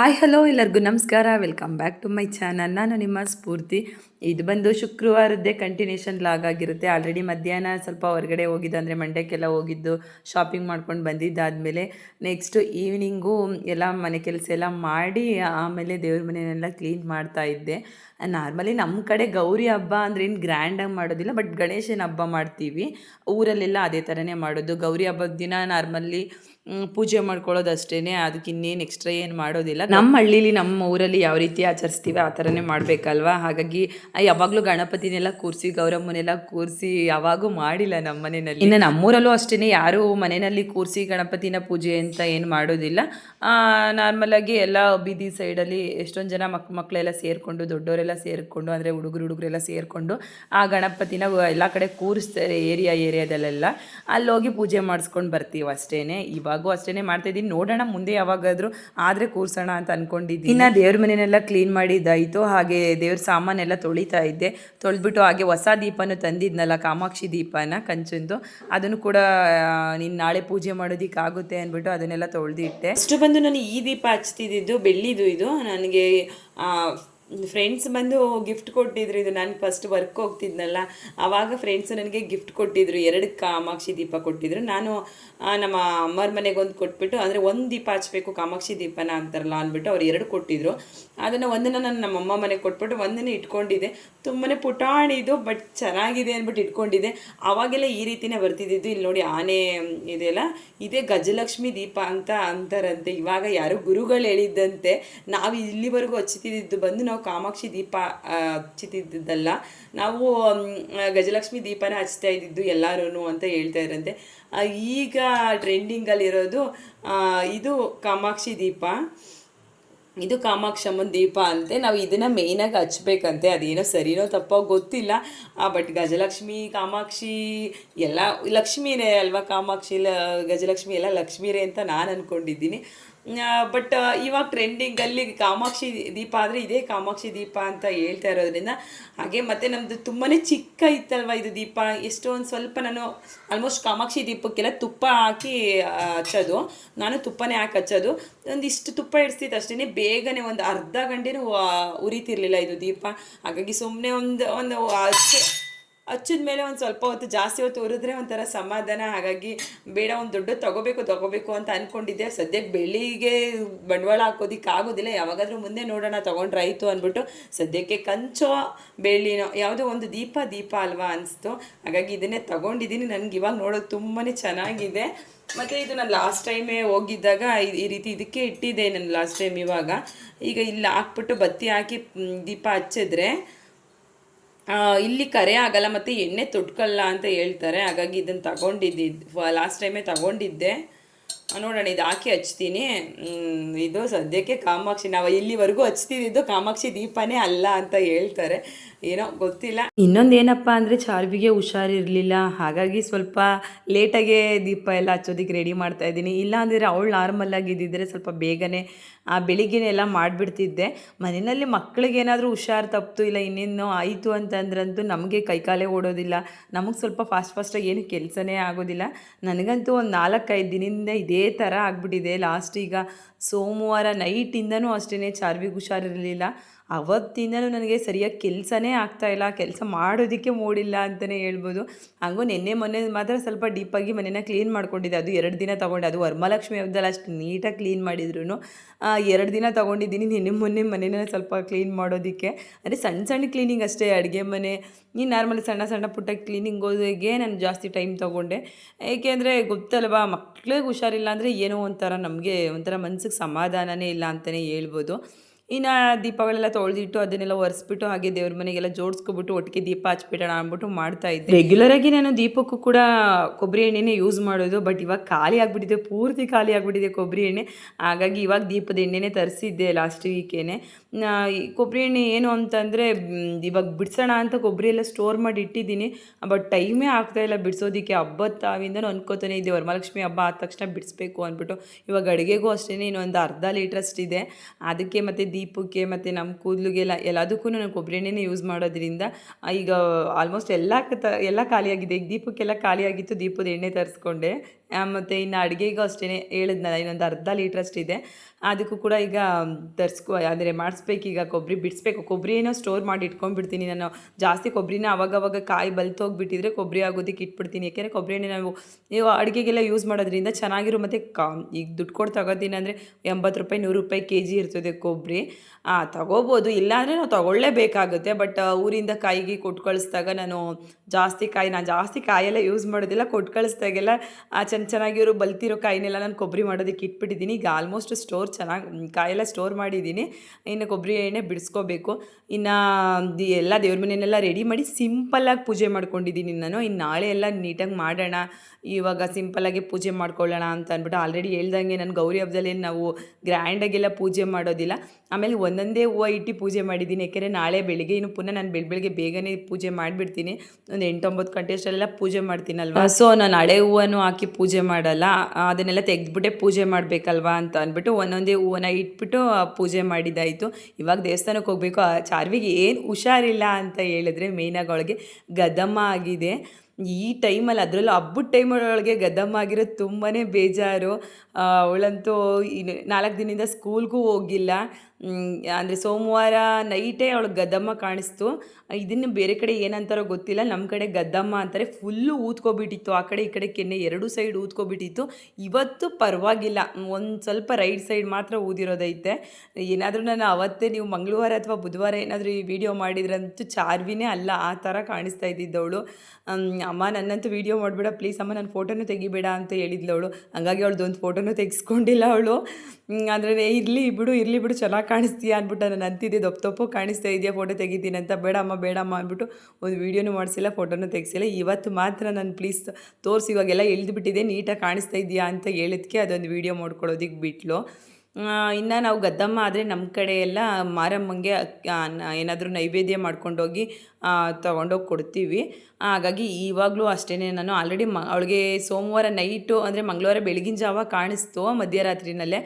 Hi hello ಎಲ್ಲರಿಗೂ ನಮಸ್ಕಾರ. Welcome back to my channel ನಾನು ನಿಮ್ಮ ಸ್ಫೂರ್ತಿ. ಇದು ಬಂದು ಶುಕ್ರವಾರದ್ದೇ ಕಂಟಿನ್ಯೂಷನ್ ಲಾಗ್ ಆಗಿರುತ್ತೆ. ಆಲ್ರೆಡಿ ಮಧ್ಯಾಹ್ನ ಸ್ವಲ್ಪ ಹೊರಗಡೆ ಹೋಗಿದ್ದು, ಅಂದರೆ ಮಂಡ್ಯಕ್ಕೆಲ್ಲ ಹೋಗಿದ್ದು ಶಾಪಿಂಗ್ ಮಾಡ್ಕೊಂಡು ಬಂದಿದ್ದಾದಮೇಲೆ ನೆಕ್ಸ್ಟು ಈವ್ನಿಂಗು ಎಲ್ಲ ಮನೆ ಕೆಲಸ ಎಲ್ಲ ಮಾಡಿ, ಆಮೇಲೆ ದೇವ್ರ ಮನೆಯನ್ನೆಲ್ಲ ಕ್ಲೀನ್ ಮಾಡ್ತಾ ಇದ್ದೆ. ನಾರ್ಮಲಿ ನಮ್ಮ ಕಡೆ ಗೌರಿ ಹಬ್ಬ ಅಂದರೆ ಏನು ಗ್ರ್ಯಾಂಡಾಗಿ ಮಾಡೋದಿಲ್ಲ ಬಟ್ ಗಣೇಶನ ಹಬ್ಬ ಮಾಡ್ತೀವಿ. ಊರಲ್ಲೆಲ್ಲ ಅದೇ ಥರನೇ ಮಾಡೋದು. ಗೌರಿ ಹಬ್ಬದ ದಿನ ನಾರ್ಮಲ್ಲಿ ಪೂಜೆ ಮಾಡ್ಕೊಳ್ಳೋದು ಅಷ್ಟೇ ಅದಕ್ಕೆ ಇನ್ನೇನು ಎಕ್ಸ್ಟ್ರಾ ಏನು ಮಾಡೋದಿಲ್ಲ. ನಮ್ಮ ಹಳ್ಳೀಲಿ ನಮ್ಮ ಊರಲ್ಲಿ ಯಾವ ರೀತಿ ಆಚರಿಸ್ತೀವಿ ಆ ಥರನೇ ಮಾಡಬೇಕಲ್ವಾ? ಹಾಗಾಗಿ ಯಾವಾಗಲೂ ಗಣಪತಿನೆಲ್ಲ ಕೂರಿಸಿ ಗೌರಮ್ಮನೆಲ್ಲ ಕೂರಿಸಿ ಯಾವಾಗೂ ಮಾಡಿಲ್ಲ ನಮ್ಮ ಮನೆಯಲ್ಲಿ. ಇನ್ನು ನಮ್ಮೂರಲ್ಲೂ ಅಷ್ಟೇ ಯಾರು ಮನೆಯಲ್ಲಿ ಕೂರಿಸಿ ಗಣಪತಿನ ಪೂಜೆ ಅಂತ ಏನು ಮಾಡೋದಿಲ್ಲ. ನಾರ್ಮಲಾಗಿ ಎಲ್ಲ ಬೀದಿ ಸೈಡಲ್ಲಿ ಎಷ್ಟೊಂದು ಜನ ಮಕ್ ಮಕ್ಕಳೆಲ್ಲ ಸೇರಿಕೊಂಡು ದೊಡ್ಡವರೆಲ್ಲ ಸೇರಿಕೊಂಡು ಅಂದರೆ ಹುಡುಗರು ಹುಡುಗರೆಲ್ಲ ಸೇರಿಕೊಂಡು ಆ ಗಣಪತಿನ ಎಲ್ಲ ಕಡೆ ಕೂರಿಸ್ತಾರೆ ಏರಿಯಾ ಏರಿಯಾದಲ್ಲೆಲ್ಲ. ಅಲ್ಲೋಗಿ ಹೋಗಿ ಪೂಜೆ ಮಾಡಿಸ್ಕೊಂಡು ಬರ್ತೀವಿ ಅಷ್ಟೇ ಇವಾಗೂ ಅಷ್ಟೇ ಮಾಡ್ತಾಯಿದ್ದೀನಿ ನೋಡೋಣ ಮುಂದೆ ಯಾವಾಗಾದರೂ ಆದರೆ ಕೂರಿಸೋಣ ಅಂತ ಅಂದ್ಕೊಂಡಿದ್ದೀನಿ ಇನ್ನು ದೇವ್ರ ಮನೆಯೆಲ್ಲ ಕ್ಲೀನ್ ಮಾಡಿದ್ದಾಯಿತು ಹಾಗೆ ದೇವ್ರ ಸಾಮಾನೆಲ್ಲ ತೊಳಿತಾ ಇದ್ದೆ ತೊಳೆದ್ಬಿಟ್ಟು ಹಾಗೆ ಹೊಸ ದೀಪನೂ ತಂದಿದ್ನಲ್ಲ, ಕಾಮಾಕ್ಷಿ ದೀಪನ, ಕಂಚಂದು. ಅದನ್ನು ಕೂಡ ನೀನು ನಾಳೆ ಪೂಜೆ ಮಾಡೋದಕ್ಕಾಗುತ್ತೆ ಅಂದ್ಬಿಟ್ಟು ಅದನ್ನೆಲ್ಲ ತೊಳೆದಿಟ್ಟೆ. ಅಷ್ಟು ಬಂದು ನಾನು ಈ ದೀಪ ಹಚ್ತಿದ್ದು ಬೆಳ್ಳಿದು ಇದು. ನನಗೆ ಫ್ರೆಂಡ್ಸ್ ಬಂದು ಗಿಫ್ಟ್ ಕೊಟ್ಟಿದ್ರು. ಇದು ನಾನು ಫಸ್ಟ್ ವರ್ಕ್ ಹೋಗ್ತಿದ್ನಲ್ಲ. ಆವಾಗ ಫ್ರೆಂಡ್ಸ್ ನನಗೆ ಗಿಫ್ಟ್ ಕೊಟ್ಟಿದ್ರು. ಎರಡು ಕಾಮಾಕ್ಷಿ ದೀಪ ಕೊಟ್ಟಿದ್ರು. ನಾನು ನಮ್ಮ ಅಮ್ಮರ ಮನೆಗೆ ಒಂದು ಕೊಟ್ಬಿಟ್ಟು ಅಂದರೆ ಒಂದು ದೀಪ ಹಚ್ಚಬೇಕು ಕಾಮಾಕ್ಷಿ ದೀಪನ ಅಂತಾರಲ್ಲ ಅಂದ್ಬಿಟ್ಟು ಅವ್ರು ಎರಡು ಕೊಟ್ಟಿದ್ರು. ಅದನ್ನು ಒಂದನ್ನು ನಾನು ನಮ್ಮ ಅಮ್ಮ ಮನೆಗೆ ಕೊಟ್ಬಿಟ್ಟು ಒಂದನ್ನು ಇಟ್ಕೊಂಡಿದ್ದೆ. ತುಂಬಾ ಪುಟಾಣಿದು ಬಟ್ ಚೆನ್ನಾಗಿದೆ ಅಂದ್ಬಿಟ್ಟು ಇಟ್ಕೊಂಡಿದ್ದೆ. ಆವಾಗೆಲ್ಲ ಈ ರೀತಿನೇ ಬರ್ತಿದ್ದಿದ್ದು. ಇಲ್ಲಿ ನೋಡಿ ಆನೆ, ಇದೆಲ್ಲ, ಇದೇ ಗಜಲಕ್ಷ್ಮಿ ದೀಪ ಅಂತ ಅಂತಾರಂತೆ. ಇವಾಗ ಯಾರು ಗುರುಗಳು ಹೇಳಿದ್ದಂತೆ. ನಾವು ಇಲ್ಲಿವರೆಗೂ ಹಚ್ಚುತ್ತಿದ್ದು ಬಂದು ನಾವು ಕಾಮಾಕ್ಷಿ ದೀಪ ಹಚ್ಚುತ್ತಿದ್ದಲ್ಲ ನಾವು ಗಜಲಕ್ಷ್ಮಿ ದೀಪನ ಹಚ್ತಾ ಇದ್ದಿದ್ದು ಎಲ್ಲರೂ ಅಂತ ಹೇಳ್ತಾ ಇರಂತೆ ಆ, ಈಗ ಟ್ರೆಂಡಿಂಗಲ್ಲಿರೋದು ಇದು ಕಾಮಾಕ್ಷಿ ದೀಪ. ಇದು ಕಾಮಾಕ್ಷಮ್ಮನ ದೀಪ ಅಂತೆ. ನಾವು ಇದನ್ನು ಮೇಯ್ನಾಗಿ ಹಚ್ಬೇಕಂತೆ. ಅದೇನೋ ಸರಿನೋ ತಪ್ಪೋ ಗೊತ್ತಿಲ್ಲ. ಬಟ್ ಗಜಲಕ್ಷ್ಮಿ ಕಾಮಾಕ್ಷಿ ಎಲ್ಲ ಲಕ್ಷ್ಮೀನೇ ಅಲ್ವಾ? ಕಾಮಾಕ್ಷಿ ಲ ಗಜಲಕ್ಷ್ಮಿ ಎಲ್ಲ ಲಕ್ಷ್ಮೀರೇ ಅಂತ ನಾನು ಅಂದ್ಕೊಂಡಿದ್ದೀನಿ ಬಟ್ ಇವಾಗ ಟ್ರೆಂಡಿಂಗಲ್ಲಿ ಕಾಮಾಕ್ಷಿ ದೀಪ ಆದರೆ ಇದೇ ಕಾಮಾಕ್ಷಿ ದೀಪ ಅಂತ ಹೇಳ್ತಾ ಇರೋದ್ರಿಂದ, ಹಾಗೆ ಮತ್ತೆ ನಮ್ದು ತುಂಬಾ ಚಿಕ್ಕ ಇತ್ತಲ್ವ ಇದು ದೀಪ. ಎಷ್ಟೋ ಒಂದು ಸ್ವಲ್ಪ ನಾನು ಆಲ್ಮೋಸ್ಟ್ ಕಾಮಾಕ್ಷಿ ದೀಪಕ್ಕೆಲ್ಲ ತುಪ್ಪ ಹಾಕಿ ಹಚ್ಚೋದು. ನಾನು ತುಪ್ಪನೇ ಹಾಕಿ ಹಚ್ಚೋದು. ಒಂದಿಷ್ಟು ತುಪ್ಪ ಇಡಿಸ್ತಿತ್ತು ಅಷ್ಟೇ ಬೇಗನೆ ಒಂದು ಅರ್ಧ ಗಂಟೆನೂ ಉರಿತಿರ್ಲಿಲ್ಲ ಇದು ದೀಪ. ಹಾಗಾಗಿ ಸುಮ್ಮನೆ ಒಂದು ಒಂದು ಹಚ್ಚಿ ಹಚ್ಚಿದ ಮೇಲೆ ಒಂದು ಸ್ವಲ್ಪ ಹೊತ್ತು ಜಾಸ್ತಿ ಹೊತ್ತು ಉರಿದ್ರೆ ಒಂಥರ ಸಮಾಧಾನ. ಹಾಗಾಗಿ ಬೇಡ, ಒಂದು ದೊಡ್ಡ ತಗೋಬೇಕು ತಗೋಬೇಕು ಅಂತ ಅಂದ್ಕೊಂಡಿದ್ದೆ ಸದ್ಯಕ್ಕೆ ಬೆಳ್ಳಿಗೆ ಬಂಡವಾಳ ಹಾಕೋದಿಕ್ಕೆ ಆಗೋದಿಲ್ಲ. ಯಾವಾಗಾದರೂ ಮುಂದೆ ನೋಡೋಣ ತೊಗೊಂಡ್ರಾಯ್ತು ಅಂದ್ಬಿಟ್ಟು ಸದ್ಯಕ್ಕೆ ಕಂಚೋ ಬೆಳ್ಳಿನೋ ಯಾವುದೋ ಒಂದು ದೀಪ ದೀಪ ಅಲ್ವಾ ಅನಿಸ್ತು. ಹಾಗಾಗಿ ಇದನ್ನೇ ತಗೊಂಡಿದ್ದೀನಿ ನನಗೆ ಇವಾಗ ನೋಡೋದು ತುಂಬಾ ಚೆನ್ನಾಗಿದೆ. ಮತ್ತು ಇದು ನಾನು ಲಾಸ್ಟ್ ಟೈಮೇ ಹೋಗಿದ್ದಾಗ ಈ- ರೀತಿ ಇದಕ್ಕೆ ಇಟ್ಟಿದ್ದೆ ನಾನು ಲಾಸ್ಟ್ ಟೈಮ್ ಇವಾಗ. ಈಗ ಇಲ್ಲಿ ಹಾಕ್ಬಿಟ್ಟು ಬತ್ತಿ ಹಾಕಿ ದೀಪ ಹಚ್ಚಿದ್ರೆ ಇಲ್ಲಿ ಕರೆ ಆಗಲ್ಲ ಮತ್ತು ಎಣ್ಣೆ ತೊಟ್ಕೊಳ್ಳ ಅಂತ ಹೇಳ್ತಾರೆ. ಹಾಗಾಗಿ ಇದನ್ನು ತಗೊಂಡಿದ್ದಿದ್ದು ಲಾಸ್ಟ್ ಟೈಮೇ ತಗೊಂಡಿದ್ದೆ. ನೋಡೋಣ, ಇದು ಹಾಕಿ ಹಚ್ತೀನಿ. ಇದು ಸದ್ಯಕ್ಕೆ ಕಾಮಾಕ್ಷಿ, ನಾವು ಇಲ್ಲಿವರೆಗೂ ಹಚ್ತಿದ್ದು ಕಾಮಾಕ್ಷಿ ದೀಪನೇ ಅಲ್ಲ ಅಂತ ಹೇಳ್ತಾರೆ. ಏನೋ ಗೊತ್ತಿಲ್ಲ. ಇನ್ನೊಂದು ಏನಪ್ಪ ಅಂದರೆ ಚಾರ್ವಿಗೆ ಹುಷಾರಿರಲಿಲ್ಲ. ಹಾಗಾಗಿ ಸ್ವಲ್ಪ ಲೇಟಾಗೆ ದೀಪ ಎಲ್ಲ ಹಚ್ಚೋದಕ್ಕೆ ರೆಡಿ ಮಾಡ್ತಾ ಇದ್ದೀನಿ. ಇಲ್ಲ ಅಂದರೆ ಅವಳು ನಾರ್ಮಲ್ ಆಗಿದ್ದಿದ್ರೆ ಸ್ವಲ್ಪ ಬೇಗನೆ ಆ ಬೆಳಿಗ್ಗೆನೆ ಎಲ್ಲ ಮಾಡಿಬಿಡ್ತಿದ್ದೆ. ಮನೆಯಲ್ಲಿ ಮಕ್ಕಳಿಗೆ ಏನಾದರೂ ಹುಷಾರು ತಪ್ಪಿತು ಇಲ್ಲ ಇನ್ನೇನು ಆಯಿತು ಅಂತಂದ್ರಂತೂ ನಮಗೆ ಕೈಕಾಲೇ ಓಡೋದಿಲ್ಲ. ನಮಗೆ ಸ್ವಲ್ಪ ಫಾಸ್ಟ್ ಫಾಸ್ಟಾಗಿ ಏನು ಕೆಲಸನೇ ಆಗೋದಿಲ್ಲ. ನನಗಂತೂ ಒಂದು ನಾಲ್ಕೈದು ದಿನದಿಂದ ಇದೇ ಥರ ಆಗಿಬಿಟ್ಟಿದೆ. ಲಾಸ್ಟ್ ಈಗ ಸೋಮವಾರ ನೈಟಿಂದನೂ ಅಷ್ಟೇ ಚಾರ್ವಿಗೆ ಹುಷಾರಿರಲಿಲ್ಲ. ಅವತ್ತಿಂದನೂ ನನಗೆ ಸರಿಯಾಗಿ ಕೆಲಸನೇ ಆಗ್ತಾಯಿಲ್ಲ ಕೆಲಸ ಮಾಡೋದಕ್ಕೆ ಮೂಡಿಲ್ಲ ಅಂತಲೇ ಹೇಳ್ಬೋದು. ಹಂಗೂ ನಿನ್ನೆ ಮೊನ್ನೆ ಮಾತ್ರ ಸ್ವಲ್ಪ ಡೀಪಾಗಿ ಮನೇನ ಕ್ಲೀನ್ ಮಾಡ್ಕೊಂಡಿದ್ದೆ. ಅದು ಎರಡು ದಿನ ತೊಗೊಂಡೆ. ಅದು ವರಮಹಾಲಕ್ಷ್ಮಿ ಹಬ್ಬದಲ್ಲಿ ಅಷ್ಟು ನೀಟಾಗಿ ಕ್ಲೀನ್ ಮಾಡಿದ್ರು ಎರಡು ದಿನ ತೊಗೊಂಡಿದ್ದೀನಿ. ನಿನ್ನೆ ಮೊನ್ನೆ ಮನೇನ ಸ್ವಲ್ಪ ಕ್ಲೀನ್ ಮಾಡೋದಕ್ಕೆ. ಅಂದರೆ ಸಣ್ಣ ಸಣ್ಣ ಕ್ಲೀನಿಂಗ್ ಅಷ್ಟೇ ಅಡುಗೆ ಮನೆ. ಈ ನಾರ್ಮಲ್ ಸಣ್ಣ ಸಣ್ಣ ಪುಟ್ಟ ಕ್ಲೀನಿಂಗ್ ಹೋದಾಗೆ ನಾನು ಜಾಸ್ತಿ ಟೈಮ್ ತೊಗೊಂಡೆ. ಏಕೆಂದರೆ ಗೊತ್ತಲ್ವ, ಮಕ್ಳಿಗೆ ಹುಷಾರಿಲ್ಲ ಅಂದರೆ ಏನೋ ಒಂಥರ ನಮಗೆ ಒಂಥರ ಮನ್ಸಿಗೆ ಸಮಾಧಾನನೇ ಇಲ್ಲ ಅಂತಲೇ ಹೇಳ್ಬೋದು. ಇನ್ನು ದೀಪಗಳೆಲ್ಲ ತೊಳೆದಿಟ್ಟು ಅದನ್ನೆಲ್ಲ ಒರೆಸ್ಬಿಟ್ಟು ಹಾಗೆ ದೇವ್ರ ಮನೆಗೆಲ್ಲ ಜೋಡಿಸ್ಕೊಬಿಟ್ಟು ಒಟ್ಟಿಗೆ ದೀಪ ಹಚ್ಬಿಡೋಣ ಅಂದ್ಬಿಟ್ಟು ಮಾಡ್ತಾ ಇದ್ದೆ. ರೆಗ್ಯುಲರ್ ಆಗಿ ನಾನು ದೀಪಕ್ಕೂ ಕೂಡ ಕೊಬ್ಬರಿ ಎಣ್ಣೆನೇ ಯೂಸ್ ಮಾಡೋದು ಬಟ್ ಇವಾಗ ಖಾಲಿ ಆಗಿಬಿಟ್ಟಿದೆ, ಪೂರ್ತಿ ಖಾಲಿ ಆಗಿಬಿಟ್ಟಿದೆ ಕೊಬ್ಬರಿ ಎಣ್ಣೆ. ಹಾಗಾಗಿ ಇವಾಗ ದೀಪದ ಎಣ್ಣೆನೇ ತರಿಸಿದ್ದೆ ಲಾಸ್ಟ್ ವೀಕೇನೆ ಕೊಬ್ಬರಿ ಎಣ್ಣೆ ಏನು ಅಂತಂದರೆ ಇವಾಗ ಬಿಡಿಸೋಣ ಅಂತ ಕೊಬ್ಬರಿ ಎಲ್ಲ ಸ್ಟೋರ್ ಮಾಡಿ ಇಟ್ಟಿದ್ದೀನಿ ಬಟ್ ಟೈಮೇ ಆಗ್ತಾ ಇಲ್ಲ ಬಿಡಿಸೋದಕ್ಕೆ. ಹಬ್ಬದ ತಾವಿಂದನೂ ಅನ್ಕೋತಾನೆ ಇದ್ದೆ, ವರಮಹಾಲಕ್ಷ್ಮಿ ಹಬ್ಬ ಆದ ತಕ್ಷಣ ಬಿಡಿಸ್ಬೇಕು ಅಂದ್ಬಿಟ್ಟು. ಇವಾಗ ಅಡುಗೆಗೂ ಅಷ್ಟೇ ಇನ್ನೊಂದು ಅರ್ಧ ಲೀಟ್ರಷ್ಟಿದೆ ಅದಕ್ಕೆ ಮತ್ತು ದೀಪಕ್ಕೆ ಮತ್ತು ನಮ್ಮ ಕೂದಲುಗೆಲ್ಲ ಎಲ್ಲದಕ್ಕೂ ನಾನು ಕೊಬ್ಬರಿ ಎಣ್ಣೆನೇ ಯೂಸ್ ಮಾಡೋದ್ರಿಂದ ಈಗ ಆಲ್ಮೋಸ್ಟ್ ಎಲ್ಲ ತ, ಎಲ್ಲ ಖಾಲಿಯಾಗಿದೆ. ಈಗ ದೀಪಕ್ಕೆಲ್ಲ ಖಾಲಿಯಾಗಿತ್ತು, ದೀಪದ ಎಣ್ಣೆ ತರಿಸ್ಕೊಂಡೆ. ಮತ್ತು ಇನ್ನು ಅಡುಗೆಗೂ ಅಷ್ಟೇ ಹೇಳಿದ್ನಲ್ಲ, ಇನ್ನೊಂದು ಅರ್ಧ ಲೀಟ್ರಷ್ಟಿದೆ ಅದಕ್ಕೂ ಕೂಡ ಈಗ ತರಿಸ್ಕೊ, ಅಂದರೆ ಮಾಡಿಸ್ಬೇಕೀಗ ಕೊಬ್ಬರಿ ಬಿಡಿಸ್ಬೇಕು. ಕೊಬ್ಬರಿ ಏನೋ ಸ್ಟೋರ್ ಮಾಡಿ ಇಟ್ಕೊಂಡ್ಬಿಡ್ತೀನಿ ನಾನು. ಜಾಸ್ತಿ ಕೊಬ್ಬರಿನ ಅವಾಗವಾಗ ಕಾಯಿ ಬಲ್ತೋಗ್ಬಿಟ್ಟಿದ್ರೆ ಕೊಬ್ಬರಿ ಆಗೋದಕ್ಕೆ ಇಟ್ಬಿಡ್ತೀನಿ. ಯಾಕೆಂದರೆ ಕೊಬ್ಬರಿ ಎಣ್ಣೆ ನಾವು, ನೀವು ಅಡುಗೆಗೆಲ್ಲ ಯೂಸ್ ಮಾಡೋದ್ರಿಂದ ಚೆನ್ನಾಗಿರೋ ಮತ್ತು ಕಾ, ಈಗ ದುಡ್ಡು ಕೊಟ್ಟು ತಗೋತೀನಿ ಅಂದರೆ ಎಂಬತ್ತು ರೂಪಾಯಿ, ನೂರು ರೂಪಾಯಿ ಕೆ ಜಿ ಇರ್ತದೆ ಕೊಬ್ಬರಿ ತಗೋಬೋದು. ಇಲ್ಲಾಂದರೆ ನಾವು ತಗೊಳ್ಳೇಬೇಕಾಗುತ್ತೆ. ಬಟ್ ಊರಿಂದ ಕಾಯಿಗೆ ಕೊಟ್ಟು ಕಳಿಸ್ದಾಗ ನಾನು ಜಾಸ್ತಿ ಕಾಯಿ, ನಾನು ಜಾಸ್ತಿ ಕಾಯೆಲ್ಲ ಯೂಸ್ ಮಾಡೋದಿಲ್ಲ. ಕೊಟ್ಟು ಕಳಿಸ್ದಾಗೆಲ್ಲ ಚೆನ್ನ ಚೆನ್ನಾಗಿರೋ ಬಲ್ತಿರೋ ಕಾಯಿನೆಲ್ಲ ನಾನು ಕೊಬ್ಬರಿ ಮಾಡೋದಕ್ಕೆ ಇಟ್ಬಿಟ್ಟಿದ್ದೀನಿ. ಈಗ ಆಲ್ಮೋಸ್ಟ್ ಸ್ಟೋರ್ ಚೆನ್ನಾಗಿ ಕಾಯೆಲ್ಲ ಸ್ಟೋರ್ ಮಾಡಿದ್ದೀನಿ. ಇನ್ನು ಕೊಬ್ಬರಿ ಎಣ್ಣೆ ಬಿಡಿಸ್ಕೋಬೇಕು. ಇನ್ನು ಎಲ್ಲ ದೇವ್ರ ಮನೆಯನ್ನೆಲ್ಲ ರೆಡಿ ಮಾಡಿ ಸಿಂಪಲ್ಲಾಗಿ ಪೂಜೆ ಮಾಡ್ಕೊಂಡಿದ್ದೀನಿ ನಾನು. ಇನ್ನು ನಾಳೆ ಎಲ್ಲ ನೀಟಾಗಿ ಮಾಡೋಣ. ಇವಾಗ ಸಿಂಪಲ್ಲಾಗಿ ಪೂಜೆ ಮಾಡ್ಕೊಳ್ಳೋಣ ಅಂತ ಅಂದ್ಬಿಟ್ಟು ಆಲ್ರೆಡಿ ಹೇಳ್ದಂಗೆ ನಾನು ಗೌರಿ ಹಬ್ಬದಲ್ಲಿ ನಾವು ಗ್ರ್ಯಾಂಡಾಗೆಲ್ಲ ಪೂಜೆ ಮಾಡೋದಿಲ್ಲ. ಆಮೇಲೆ ಒಂದೊಂದೇ ಹೂವು ಇಟ್ಟು ಪೂಜೆ ಮಾಡಿದ್ದೀನಿ. ಯಾಕೆಂದರೆ ನಾಳೆ ಬೆಳಿಗ್ಗೆ ಇನ್ನು ಪುನಃ ನಾನು ಬೆಳ, ಬೆಳಿಗ್ಗೆ ಬೇಗನೆ ಪೂಜೆ ಮಾಡಿಬಿಡ್ತೀನಿ. ಒಂದು ಎಂಟೊಂಬತ್ತು ಗಂಟೆ ಅಷ್ಟೆಲ್ಲ ಪೂಜೆ ಮಾಡ್ತೀನಲ್ವ? ಸೊ ನಾನು ಹಳೆ ಹೂವನ್ನು ಹಾಕಿ ಪೂಜೆ ಮಾಡಲ್ಲ. ಅದನ್ನೆಲ್ಲ ತೆಗೆದ್ಬಿಟ್ಟೆ ಪೂಜೆ ಮಾಡಬೇಕಲ್ವಾ ಅಂತ ಅಂದ್ಬಿಟ್ಟು ಒಂದೊಂದೇ ಹೂವನ್ನ ಇಟ್ಬಿಟ್ಟು ಪೂಜೆ ಮಾಡಿದ್ದಾಯಿತು ಇವಾಗ ದೇವಸ್ಥಾನಕ್ಕೆ ಹೋಗಬೇಕು. ಆ ಚಾರ್ವಿಗೆ ಏನು ಹುಷಾರಿಲ್ಲ ಅಂತ ಹೇಳಿದ್ರೆ ಮೇಯ್ನಾಗಿ ಅವಳಿಗೆ ಗದಮ್ಮ ಆಗಿದೆ. ಈ ಟೈಮಲ್ಲಿ ಅದರಲ್ಲೂ ಹಬ್ಬದ ಟೈಮೊಳಗೆ ಗದಮ್ಮ ಆಗಿರೋದು ತುಂಬಾ ಬೇಜಾರು. ಅವಳಂತೂ ನಾಲ್ಕು ದಿನದಿಂದ ಸ್ಕೂಲ್ಗೂ ಹೋಗಿಲ್ಲ. ಅಂದರೆ ಸೋಮವಾರ ನೈಟೇ ಅವಳು ಗದ್ದಮ್ಮ ಕಾಣಿಸ್ತು. ಇದನ್ನು ಬೇರೆ ಕಡೆ ಏನಂತಾರೋ ಗೊತ್ತಿಲ್ಲ. ನಮ್ಮ ಕಡೆ ಗದ್ದಮ್ಮ ಅಂತಾರೆ ಫುಲ್ಲು ಊದ್ಕೊಬಿಟ್ಟಿತ್ತು. ಆ ಕಡೆ ಈ ಕಡೆ ಕೆನ್ನೆ ಎರಡು ಸೈಡ್ ಊದ್ಕೊಬಿಟ್ಟಿತ್ತು. ಇವತ್ತು ಪರವಾಗಿಲ್ಲ. ಒಂದು ಸ್ವಲ್ಪ ರೈಟ್ ಸೈಡ್ ಮಾತ್ರ ಊದಿರೋದೈತೆ. ಏನಾದರೂ ನಾನು ಅವತ್ತೇ ನೀವು ಮಂಗಳವಾರ ಅಥವಾ ಬುಧವಾರ ಏನಾದರೂ ಈ ವಿಡಿಯೋ ಮಾಡಿದ್ರಂತೂ ಚಾರ್ವಿನೇ ಅಲ್ಲ. ಆ ಥರ ಕಾಣಿಸ್ತಾ ಇದ್ದಿದ್ದವಳು ಅಮ್ಮ ನನ್ನಂತೂ ವೀಡಿಯೋ ಮಾಡಬೇಡ. ಪ್ಲೀಸ್ ಅಮ್ಮ ನನ್ನ ಫೋಟೋನೂ ತೆಗಿಬೇಡ ಅಂತ ಹೇಳಿದ್ಲು ಅವಳು. ಹಂಗಾಗಿ ಅವಳದೊಂದು ಫೋಟೋನೂ ತೆಗೆಸ್ಕೊಂಡಿಲ್ಲ ಅವಳು. ಅಂದರೆ ಇರಲಿ ಬಿಡು ಇರಲಿ ಬಿಡು, ಚೆನ್ನಾಗಿ ಕಾಣಿಸ್ತೀಯಾ ಅಂದ್ಬಿಟ್ಟು ನಾನು ಅಂತಿದ್ದೆ ದಪ್ಪ ತಪ್ಪು ಕಾಣಿಸ್ತಾ ಇದೆಯಾ ಫೋಟೋ ತೆಗಿತೀನಿ ಅಂತ. ಬೇಡಮ್ಮ ಬೇಡಮ್ಮ ಅಂದ್ಬಿಟ್ಟು ಒಂದು ವೀಡಿಯೋನೂ ಮಾಡಿಸಿಲ್ಲ ಫೋಟೋನು ತೆಗಿಸಿಲ್ಲ. ಇವತ್ತು ಮಾತ್ರ ನಾನು ಪ್ಲೀಸ್ ತೋರಿಸಿ, ಇವಾಗೆಲ್ಲ ಇಳಿದ್ಬಿಟ್ಟಿದೆ ನೀಟಾಗಿ ಕಾಣಿಸ್ತಾ ಇದೆಯಾ ಅಂತ ಹೇಳಿದ್ಕೆ ಅದೊಂದು ವೀಡಿಯೋ ಮಾಡ್ಕೊಳ್ಳೋದಕ್ಕೆ ಬಿಟ್ಲು. ಇನ್ನು ನಾವು ಗದ್ದಮ್ಮ ಆದರೆ ನಮ್ಮ ಕಡೆ ಎಲ್ಲ ಮಾರಮ್ಮಂಗೆ ಏನಾದರೂ ನೈವೇದ್ಯ ಮಾಡ್ಕೊಂಡೋಗಿ ತೊಗೊಂಡೋಗಿ ಕೊಡ್ತೀವಿ. ಹಾಗಾಗಿ ಇವಾಗಲೂ ಅಷ್ಟೇ ನಾನು ಆಲ್ರೆಡಿ ಮ, ಅವಳಿಗೆ ಸೋಮವಾರ ನೈಟು ಅಂದರೆ ಮಂಗಳವಾರ ಬೆಳಗಿನ ಜಾವ ಕಾಣಿಸ್ತು ಮಧ್ಯರಾತ್ರಿನಲ್ಲೇ.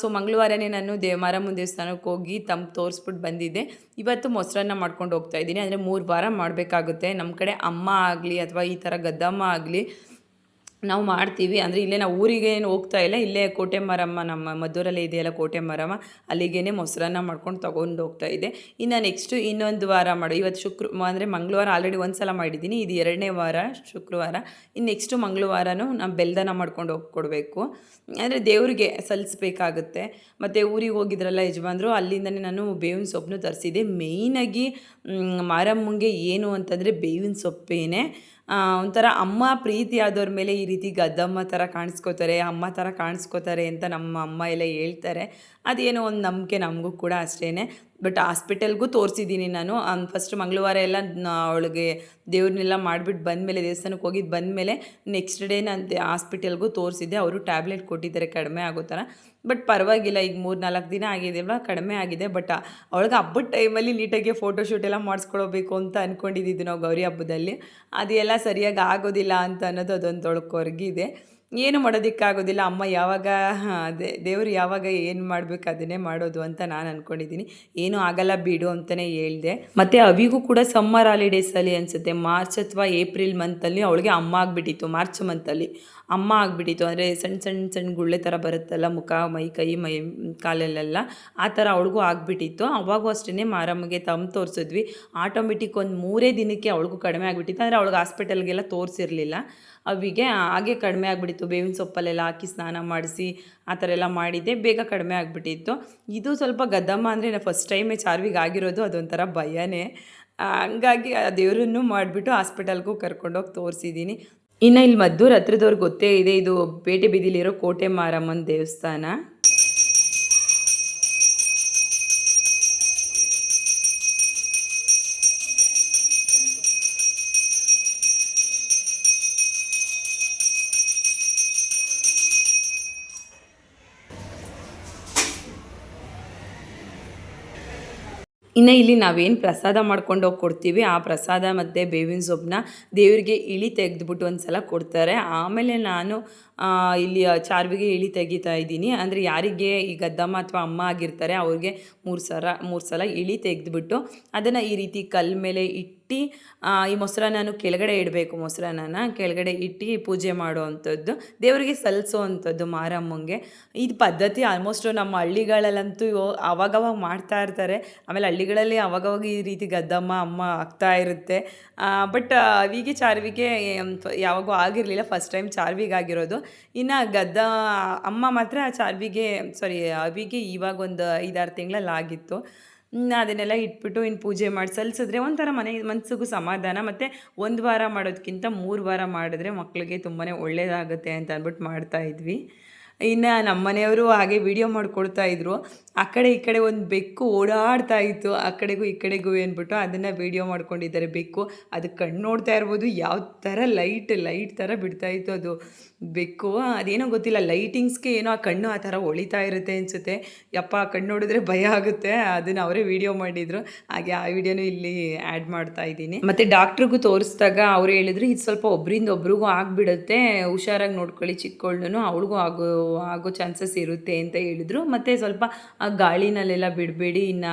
ಸೊ ಮಂಗಳವಾರನೇ ನಾನು ದೇ, ಮಾರಮ್ಮನ ದೇವಸ್ಥಾನಕ್ಕೆ ಹೋಗಿ ತಮ್ಮ ತೋರಿಸ್ಬಿಟ್ಟು ಬಂದಿದ್ದೆ. ಇವತ್ತು ಮೊಸರನ್ನ ಮಾಡ್ಕೊಂಡು ಹೋಗ್ತಾ ಇದ್ದೀನಿ. ಅಂದರೆ ಮೂರು ವಾರ ಮಾಡಬೇಕಾಗುತ್ತೆ. ನಮ್ಮ ಕಡೆ ಅಮ್ಮ ಆಗಲಿ ಅಥವಾ ಈ ಥರ ಗದ್ದಮ್ಮ ಆಗಲಿ ನಾವು ಮಾಡ್ತೀವಿ. ಅಂದರೆ ಇಲ್ಲೇ ನಾವು ಊರಿಗೆ ಏನು ಹೋಗ್ತಾ ಇಲ್ಲ. ಇಲ್ಲೇ ಕೋಟೆ ಮರಮ್ಮ ನಮ್ಮ ಮದ್ದೂರಲ್ಲೇ ಇದೆಯಲ್ಲ ಕೋಟೆ ಮರಮ್ಮ. ಅಲ್ಲಿಗೇ ಮೊಸರನ್ನ ಮಾಡ್ಕೊಂಡು ತೊಗೊಂಡು ಹೋಗ್ತಾ ಇದೆ. ಇನ್ನು ನೆಕ್ಸ್ಟು ಇನ್ನೊಂದು ವಾರ ಮಾಡು. ಇವತ್ತು ಶುಕ್ರ, ಅಂದರೆ ಮಂಗಳವಾರ ಆಲ್ರೆಡಿ ಒಂದು ಸಲ ಮಾಡಿದ್ದೀನಿ. ಇದು ಎರಡನೇ ವಾರ, ಶುಕ್ರವಾರ. ಇನ್ನು ನೆಕ್ಸ್ಟು ಮಂಗಳವಾರನೂ ನಾವು ಬೆಲ್ದನ ಮಾಡ್ಕೊಂಡು ಹೋಗಿ, ಕೊಡಬೇಕು. ಅಂದರೆ ದೇವರಿಗೆ ಸಲ್ಲಿಸ್ಬೇಕಾಗುತ್ತೆ ಮತ್ತು ಊರಿಗೆ ಹೋಗಿದ್ರಲ್ಲ ಯಜಮಾನ್ರು, ಅಲ್ಲಿಂದನೇ ನಾನು ಬೇವಿನ ಸೊಪ್ಪನ್ನು ತರಿಸಿದೆ. ಮೇಯ್ನಾಗಿ ಮಾರಮ್ಮಂಗೆ ಏನು ಅಂತಂದರೆ ಬೇವಿನ ಸೊಪ್ಪೇನೆ. ಒಂಥರ ಅಮ್ಮ ಪ್ರೀತಿ ಆದವ್ರ ಮೇಲೆ ಈ ರೀತಿ ಗದ್ದಮ್ಮ ಥರ ಕಾಣಿಸ್ಕೋತಾರೆ, ಅಮ್ಮ ಥರ ಕಾಣಿಸ್ಕೋತಾರೆ ಅಂತ ನಮ್ಮ ಅಮ್ಮ ಎಲ್ಲ ಹೇಳ್ತಾರೆ. ಅದೇನೋ ಒಂದು ನಂಬಿಕೆ ನಮಗೂ ಕೂಡ ಅಷ್ಟೇ ಬಟ್ ಹಾಸ್ಪಿಟಲ್ಗೂ ತೋರಿಸಿದ್ದೀನಿ ನಾನು. ಫಸ್ಟ್ ಮಂಗಳವಾರ ಎಲ್ಲ ಅವಳಿಗೆ ದೇವ್ರನ್ನೆಲ್ಲ ಮಾಡಿಬಿಟ್ಟು ಬಂದಮೇಲೆ ದೇವಸ್ಥಾನಕ್ಕೆ ಹೋಗಿದ್ದು ಬಂದಮೇಲೆ ನೆಕ್ಸ್ಟ್ ಡೇ ನಾನು ಹಾಸ್ಪಿಟಲ್ಗೂ ತೋರಿಸಿದ್ದೆ. ಅವರು ಟ್ಯಾಬ್ಲೆಟ್ ಕೊಟ್ಟಿದ್ದಾರೆ, ಕಡಿಮೆ ಆಗೋ ಥರ ಬಟ್ ಪರವಾಗಿಲ್ಲ, ಈಗ ಮೂರು ನಾಲ್ಕು ದಿನ ಆಗಿದೆಯಲ್ಲ ಕಡಿಮೆ ಆಗಿದೆ. ಬಟ್ ಅವಳಿಗೆ ಹಬ್ಬದ ಟೈಮಲ್ಲಿ ನೀಟಾಗಿ ಫೋಟೋಶೂಟ್ ಎಲ್ಲ ಮಾಡಿಸ್ಕೊಳ್ಬೇಕು ಅಂತ ಅಂದ್ಕೊಂಡಿದ್ದು ನಾವು ಗೌರಿ ಹಬ್ಬದಲ್ಲಿ. ಅದೆಲ್ಲ ಸರಿಯಾಗಿ ಆಗೋದಿಲ್ಲ ಅಂತ ಅನ್ನೋದು ಅದೊಂದು ತೊಳ್ಕೊರ್ಗಿದೆ. ಏನು ಮಾಡೋದಕ್ಕಾಗೋದಿಲ್ಲ. ಅಮ್ಮ ಯಾವಾಗ ದೇವರು ಯಾವಾಗ ಏನು ಮಾಡಬೇಕು ಅದನ್ನೇ ಮಾಡೋದು ಅಂತ ನಾನು ಅಂದ್ಕೊಂಡಿದ್ದೀನಿ ಏನೂ ಆಗಲ್ಲ ಬಿಡು ಅಂತಲೇ ಹೇಳಿದೆ. ಮತ್ತು ಅವಿಗೂ ಕೂಡ ಸಮ್ಮರ್ ಹಾಲಿಡೇಸಲ್ಲಿ ಅನಿಸುತ್ತೆ. ಮಾರ್ಚ್ ಅಥವಾ ಏಪ್ರಿಲ್ ಮಂತಲ್ಲಿ ಅವಳಿಗೆ ಅಮ್ಮ ಆಗಿಬಿಟ್ಟಿತ್ತು ಮಾರ್ಚ್ ಮಂತಲ್ಲಿ ಅಮ್ಮ ಆಗಿಬಿಟ್ಟಿತ್ತು. ಅಂದರೆ ಸಣ್ಣ ಸಣ್ಣ ಸಣ್ಣ ಗುಳ್ಳೆ ಥರ ಬರುತ್ತಲ್ಲ, ಮುಖ, ಮೈ, ಕೈ, ಮೈ, ಕಾಲಲ್ಲೆಲ್ಲ. ಆ ಥರ ಅವಳಿಗೂ ಆಗಿಬಿಟ್ಟಿತ್ತು. ಅವಾಗೂ ಅಷ್ಟೇ ಮಾರಮ್ಮಗೆ ತಮ್ಮ ತೋರಿಸಿದ್ವಿ. ಆಟೋಮೆಟಿಕ್ ಒಂದು ಮೂರೇ ದಿನಕ್ಕೆ ಅವಳಿಗೂ ಕಡಿಮೆ ಆಗಿಬಿಟ್ಟಿತ್ತು. ಅಂದರೆ ಅವಳಿಗೆ ಹಾಸ್ಪಿಟಲ್ಗೆಲ್ಲ ತೋರಿಸಿರಲಿಲ್ಲ. ಅವಿಗೆ ಹಾಗೆ ಕಡಿಮೆ ಆಗಿಬಿಟ್ಟಿತ್ತು. ಬೇವಿನ ಸೊಪ್ಪಲ್ಲೆಲ್ಲ ಹಾಕಿ ಸ್ನಾನ ಮಾಡಿಸಿ ಆ ಥರ ಎಲ್ಲ ಮಾಡಿದ್ದೆ. ಬೇಗ ಕಡಿಮೆ ಆಗಿಬಿಟ್ಟಿತ್ತು. ಇದು ಸ್ವಲ್ಪ ಗದ್ದಮ್ಮ ಅಂದರೆ ನಾನು ಫಸ್ಟ್ ಟೈಮೇ ಚಾರ್ವಿಗೆ ಆಗಿರೋದು ಅದೊಂಥರ ಭಯನೇ. ಹಂಗಾಗಿ ಆ ದೇವರನ್ನು ಮಾಡಿಬಿಟ್ಟು ಹಾಸ್ಪಿಟಲ್ಗೂ ಕರ್ಕೊಂಡೋಗಿ ತೋರಿಸಿದ್ದೀನಿ. ಇನ್ನು ಇಲ್ಲಿ ಮದ್ದೂರು ಹತ್ರದವ್ರಿಗೆ ಗೊತ್ತೇ ಇದೆ. ಇದು ಪೇಟೆ ಬೀದಿಲಿರೋ ಕೋಟೆ ಮಾರಮ್ಮನ ದೇವಸ್ಥಾನ. ಇನ್ನು ಇಲ್ಲಿ ನಾವೇನು ಪ್ರಸಾದ ಮಾಡ್ಕೊಂಡು ಹೋಗಿ ಕೊಡ್ತೀವಿ, ಆ ಪ್ರಸಾದ ಮತ್ತು ಬೇವಿನ ಸೊಪ್ಪನ್ನ ದೇವರಿಗೆ ಇಳಿ ತೆಗೆದ್ಬಿಟ್ಟು ಒಂದು ಸಲ ಕೊಡ್ತಾರೆ. ಆಮೇಲೆ ನಾನು ಇಲ್ಲಿ ಚಾರ್ವಿಗೆ ಇಳಿ ತೆಗಿತಾ ಇದ್ದೀನಿ. ಅಂದರೆ ಯಾರಿಗೆ ಈ ಗದ್ದಮ್ಮ ಅಥವಾ ಅಮ್ಮ ಆಗಿರ್ತಾರೆ, ಅವ್ರಿಗೆ ಮೂರು ಸಲ ಮೂರು ಸಲ ಇಳಿ ತೆಗೆದ್ಬಿಟ್ಟು ಅದನ್ನು ಈ ರೀತಿ ಕಲ್ಲ ಮೇಲೆ ಇಟ್ಟು ಇಟ್ಟು ಈ ಮೊಸರನ್ನ ಕೆಳಗಡೆ ಇಡಬೇಕು ಮೊಸರನ್ನ ಕೆಳಗಡೆ ಇಟ್ಟು ಪೂಜೆ ಮಾಡುವಂಥದ್ದು, ದೇವರಿಗೆ ಸಲ್ಲಿಸೋ ಅಂಥದ್ದು ಮಾರಮ್ಮಂಗೆ. ಇದು ಪದ್ಧತಿ ಆಲ್ಮೋಸ್ಟ್ ನಮ್ಮ ಹಳ್ಳಿಗಳಲ್ಲಂತೂ ಆವಾಗವಾಗ ಮಾಡ್ತಾ ಇರ್ತಾರೆ. ಆಮೇಲೆ ಹಳ್ಳಿಗಳಲ್ಲಿ ಅವಾಗವಾಗ ಈ ರೀತಿ ಗದ್ದಮ್ಮ, ಅಮ್ಮ ಆಗ್ತಾ ಇರುತ್ತೆ. ಬಟ್ ಅವಿಗೆ ಚಾರ್ವಿಗೆ ಯಾವಾಗೂ ಆಗಿರಲಿಲ್ಲ ಫಸ್ಟ್ ಟೈಮ್ ಚಾರ್ವಿಗಾಗಿರೋದು ಇನ್ನು ಗದ್ದ, ಅಮ್ಮ ಮಾತ್ರ ಚಾರ್ವಿಗೆ ಸಾರಿ ಅವಿಗೆ ಇವಾಗ ಒಂದು ಐದಾರು ತಿಂಗಳಲ್ಲಿ ಆಗಿತ್ತು ಅದನ್ನೆಲ್ಲ ಇಟ್ಬಿಟ್ಟು ಇನ್ನು ಪೂಜೆ ಮಾಡಿ ಸಲ್ಲಿಸಿದ್ರೆ ಒಂಥರ ಮನೆ ಮನಸ್ಸಿಗೂ ಸಮಾಧಾನ. ಮತ್ತು ಒಂದು ವಾರ ಮಾಡೋದಕ್ಕಿಂತ ಮೂರು ವಾರ ಮಾಡಿದ್ರೆ ಮಕ್ಕಳಿಗೆ ತುಂಬಾ ಒಳ್ಳೆಯದಾಗುತ್ತೆ ಅಂತ ಅಂದ್ಬಿಟ್ಟು ಮಾಡ್ತಾ ಇದ್ವಿ. ಇನ್ನು ನಮ್ಮ ಮನೆಯವರು ಹಾಗೆ ವಿಡಿಯೋ ಮಾಡ್ಕೊಳ್ತಾ ಇದ್ರು. ಆ ಕಡೆ ಈ ಕಡೆ ಒಂದು ಬೆಕ್ಕು ಓಡಾಡ್ತಾ ಇತ್ತು. ಆ ಕಡೆಗೂ ಈ ಕಡೆಗೂ ಅಂದ್ಬಿಟ್ಟು ಅದನ್ನು ವಿಡಿಯೋ ಮಾಡ್ಕೊಂಡಿದ್ದಾರೆ ಬೆಕ್ಕು. ಅದು ಕಣ್ಣು ನೋಡ್ತಾ ಇರ್ಬೋದು. ಯಾವ ಥರ ಲೈಟ್ ಲೈಟ್ ಥರ ಬಿಡ್ತಾ ಇತ್ತು ಅದು ಬೆಕ್ಕು. ಅದೇನೋ ಗೊತ್ತಿಲ್ಲ ಲೈಟಿಂಗ್ಸ್ಗೆ ಏನೋ ಆ ಕಣ್ಣು ಆ ಥರ ಹೊಳಿತಾ ಇರುತ್ತೆ ಅನಿಸುತ್ತೆ. ಯಪ್ಪ, ಆ ಕಣ್ಣು ನೋಡಿದ್ರೆ ಭಯ ಆಗುತ್ತೆ. ಅದನ್ನು ಅವರೇ ವಿಡಿಯೋ ಮಾಡಿದ್ರು. ಹಾಗೆ ಆ ವಿಡಿಯೋನು ಇಲ್ಲಿ ಆ್ಯಡ್ ಮಾಡ್ತಾ ಇದ್ದೀನಿ. ಮತ್ತು ಡಾಕ್ಟ್ರಿಗೂ ತೋರಿಸಿದಾಗ ಅವ್ರು ಹೇಳಿದ್ರು, ಇದು ಸ್ವಲ್ಪ ಒಬ್ಬರಿಂದ ಒಬ್ರಿಗೂ ಆಗಿಬಿಡುತ್ತೆ. ಹುಷಾರಾಗಿ ನೋಡ್ಕೊಳ್ಳಿ ಚಿಕ್ಕೊಳ್ಳೂ ಅವಳಿಗೂ ಆಗೋ ಆಗೋ ಚಾನ್ಸಸ್ ಇರುತ್ತೆ ಅಂತ ಹೇಳಿದ್ರು. ಮತ್ತು ಸ್ವಲ್ಪ ಆ ಗಾಳಿನಲ್ಲೆಲ್ಲ ಬಿಡಬೇಡಿ ಇನ್ನು